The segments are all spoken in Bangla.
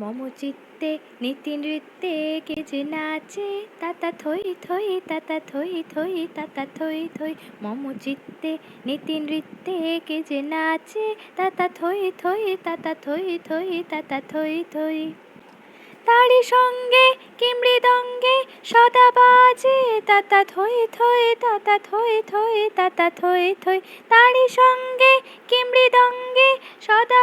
মম চিত্তে নীতি নৃত্যে কে যে নাচে, তাতা থই থই, তাতা থই থই, তাতা থই থই। মম চিত্তে নীতি নৃত্যে কে যে নাচে, তাতা থই থই, তাতা থই থই, তাতা থই থই। তারি সঙ্গে কি মৃদঙ্গে সদা বাজে, তাতা থই থই, তাতা থই থই, তাতা থই থই। তারি সঙ্গে কি মৃদঙ্গে সদা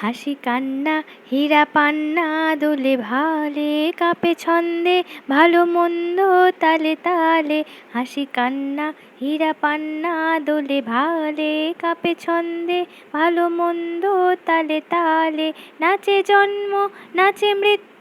হাসি কান্না, হীরা পান্না, দোলে ভালে, কাপে ছন্দে, ভালো মন্দ, তালে তালে। হাসি কান্না, হীরা পান্না, দোলে ভালে, কাপে ছন্দে, ভালো মন্দ, তালে তালে। নাচে জন্ম, নাচে মৃত্যু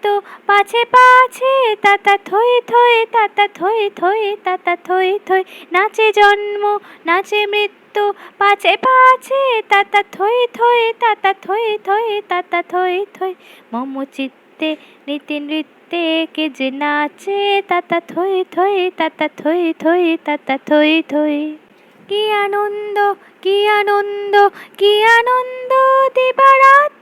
পাছে পাছে, তাতা থই থই, তাতা থই থই, তাতা থই থই। নাচে জন্ম, নাচে মৃত্যু, পাছে পাছে, তাতা থই থই, তাতা থই থই, তাতা থই থই। মম চিত্তে, নীতি নৃত্যে, কে যে নাচে, তাতা থই থই, তাতা থই থই, তাতা থই থই। কি আনন্দ কি আনন্দ কি আনন্দ দিবারাত্রে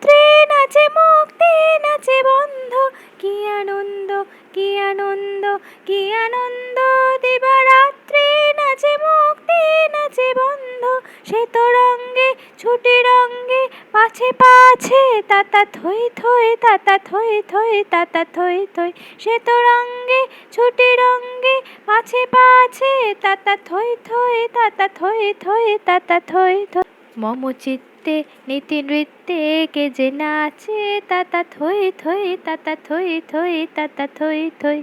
আনন্দ, কি আনন্দ কি আনন্দ? দিবারাত্রে নাচে মুক্তি, নাচে বন্ধ। সে তো রঙ্গে ছুটি রঙ্গে পাছে পাছে, তাতা থই থই, তাতা থই থই, তাতা থই থই। সে তো রঙ্গে ছুটি রঙ্গে পাছে পাছে, তাতা থই থই, তাতা থই থই, তাতা থই থই। মম চিত্তে নীতি নৃত্যে কে যে নাচে তাতা থই থই তাতা থই থই তাতা থই থই।